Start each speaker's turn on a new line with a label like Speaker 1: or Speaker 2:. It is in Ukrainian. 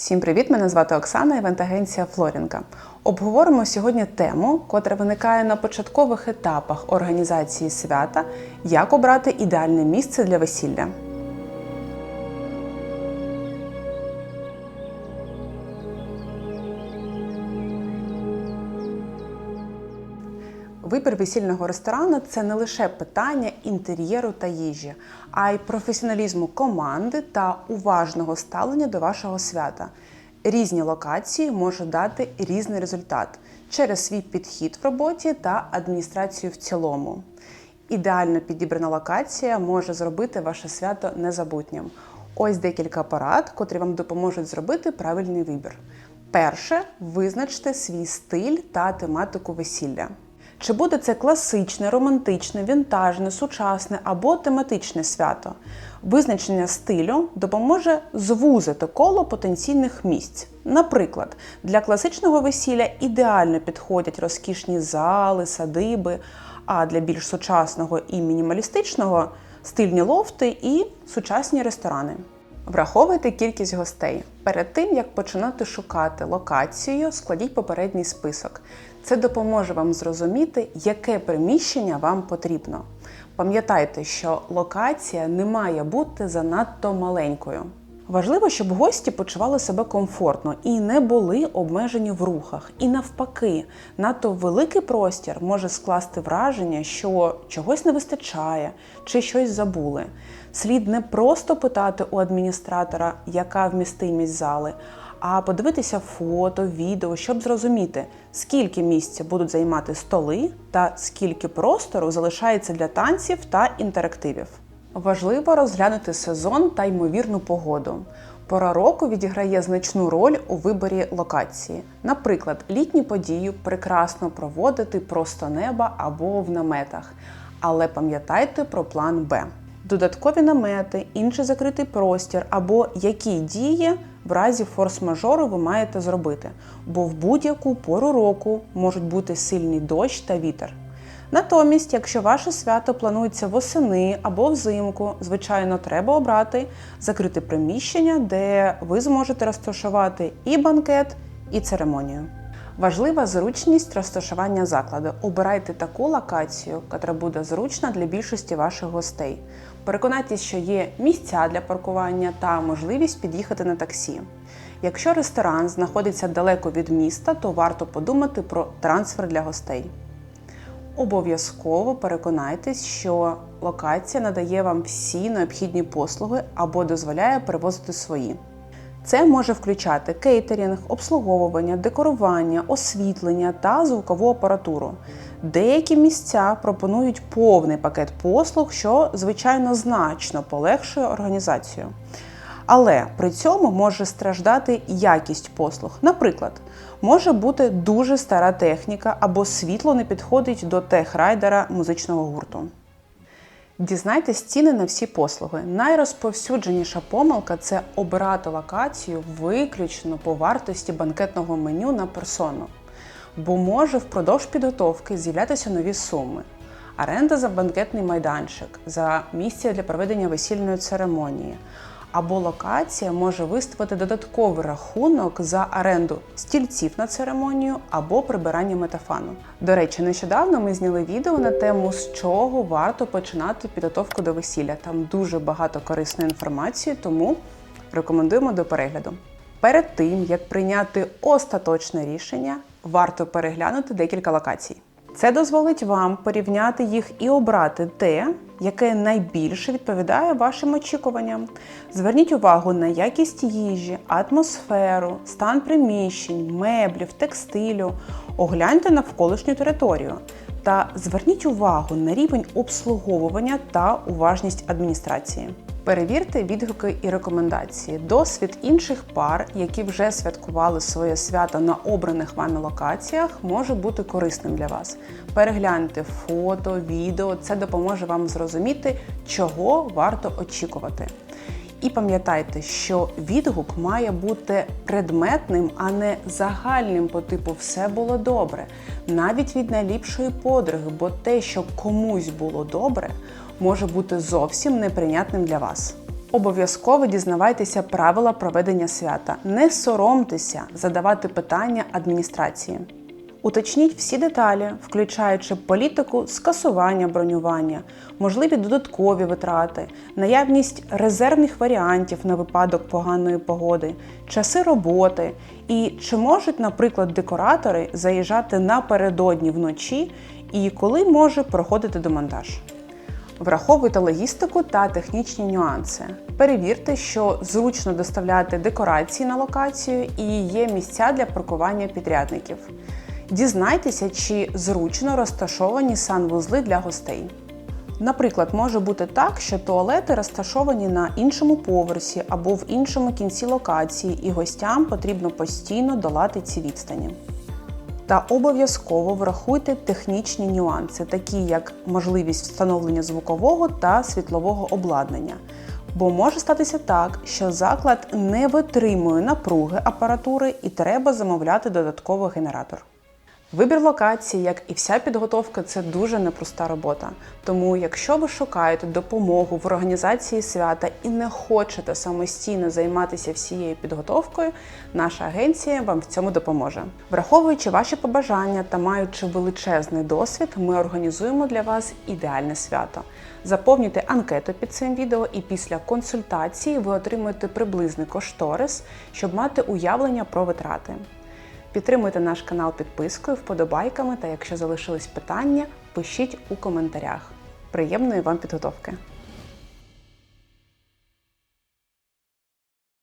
Speaker 1: Всім привіт! Мене звати Оксана, івент-агенція Флорінка. Обговоримо сьогодні тему, котра виникає на початкових етапах організації свята, як обрати ідеальне місце для весілля. Вибір весільного ресторану це не лише питання інтер'єру та їжі, а й професіоналізму команди та уважного ставлення до вашого свята. Різні локації можуть дати різний результат через свій підхід в роботі та адміністрацію в цілому. Ідеально підібрана локація може зробити ваше свято незабутнім. Ось декілька порад, котрі вам допоможуть зробити правильний вибір. Перше, визначте свій стиль та тематику весілля. Чи буде це класичне, романтичне, вінтажне, сучасне або тематичне свято? Визначення стилю допоможе звузити коло потенційних місць. Наприклад, для класичного весілля ідеально підходять розкішні зали, садиби, а для більш сучасного і мінімалістичного стильні лофти і сучасні ресторани. Враховуйте кількість гостей. Перед тим як починати шукати локацію, складіть попередній список. Це допоможе вам зрозуміти, яке приміщення вам потрібно. Пам'ятайте, що локація не має бути занадто маленькою. Важливо, щоб гості почували себе комфортно і не були обмежені в рухах. І навпаки, надто великий простір може скласти враження, що чогось не вистачає чи щось забули. Слід не просто питати у адміністратора, яка вмістимість зали, а подивитися фото, відео, щоб зрозуміти, скільки місця будуть займати столи та скільки простору залишається для танців та інтерактивів. Важливо розглянути сезон та ймовірну погоду. Пора року відіграє значну роль у виборі локації. Наприклад, літні події прекрасно проводити просто неба або в наметах. Але пам'ятайте про план Б. Додаткові намети, інший закритий простір або які дії в разі форс-мажору ви маєте зробити, бо в будь-яку пору року можуть бути сильний дощ та вітер. Натомість, якщо ваше свято планується восени або взимку, звичайно, треба обрати закрите приміщення, де ви зможете розташувати і банкет, і церемонію. Важлива зручність розташування закладу. Обирайте таку локацію, яка буде зручна для більшості ваших гостей. Переконайтесь, що є місця для паркування та можливість під'їхати на таксі. Якщо ресторан знаходиться далеко від міста, то варто подумати про трансфер для гостей. Обов'язково переконайтесь, що локація надає вам всі необхідні послуги або дозволяє перевозити свої. Це може включати кейтерінг, обслуговування, декорування, освітлення та звукову апаратуру. Деякі місця пропонують повний пакет послуг, що, звичайно, значно полегшує організацію. Але при цьому може страждати якість послуг. Наприклад, може бути дуже стара техніка або світло не підходить до техрайдера музичного гурту. Дізнайтесь ціни на всі послуги. Найрозповсюдженіша помилка це обирати локацію виключно по вартості банкетного меню на персону, бо може впродовж підготовки з'являтися нові суми. Оренда за банкетний майданчик, за місце для проведення весільної церемонії. Або локація може виставити додатковий рахунок за оренду стільців на церемонію або прибирання метафану. До речі, нещодавно ми зняли відео на тему, з чого варто починати підготовку до весілля. Там дуже багато корисної інформації, тому рекомендуємо до перегляду. Перед тим як прийняти остаточне рішення, варто переглянути декілька локацій. Це дозволить вам порівняти їх і обрати те, яке найбільше відповідає вашим очікуванням. Зверніть увагу на якість їжі, атмосферу, стан приміщень, меблів, текстилю, огляньте навколишню територію та зверніть увагу на рівень обслуговування та уважність адміністрації. Перевірте відгуки і рекомендації. Досвід інших пар, які вже святкували своє свято на обраних вами локаціях, може бути корисним для вас. Перегляньте фото, відео, це допоможе вам зрозуміти, чого варто очікувати. І пам'ятайте, що відгук має бути предметним, а не загальним по типу все було добре, навіть від найліпшої подруги, бо те, що комусь було добре, може бути зовсім неприйнятним для вас. Обов'язково дізнавайтеся правила проведення свята. Не соромтеся задавати питання адміністрації. Уточніть всі деталі, включаючи політику скасування бронювання, можливі додаткові витрати, наявність резервних варіантів на випадок поганої погоди, часи роботи і чи можуть, наприклад, декоратори заїжджати напередодні вночі і коли може проходити демонтаж. Враховуйте логістику та технічні нюанси. Перевірте, що зручно доставляти декорації на локацію і є місця для паркування підрядників. Дізнайтеся, чи зручно розташовані санвузли для гостей. Наприклад, може бути так, що туалети розташовані на іншому поверсі або в іншому кінці локації, і гостям потрібно постійно долати ці відстані. Та обов'язково врахуйте технічні нюанси, такі як можливість встановлення звукового та світлового обладнання. Бо може статися так, що заклад не витримує напруги апаратури і треба замовляти додатковий генератор. Вибір локації, як і вся підготовка, це дуже непроста робота. Тому, якщо ви шукаєте допомогу в організації свята і не хочете самостійно займатися всією підготовкою, наша агенція вам в цьому допоможе. Враховуючи ваші побажання та маючи величезний досвід, ми організуємо для вас ідеальне свято. Заповнюйте анкету під цим відео, і після консультації ви отримуєте приблизний кошторис, щоб мати уявлення про витрати. Підтримуйте наш канал підпискою, вподобайками та якщо залишились питання, пишіть у коментарях. Приємної вам підготовки!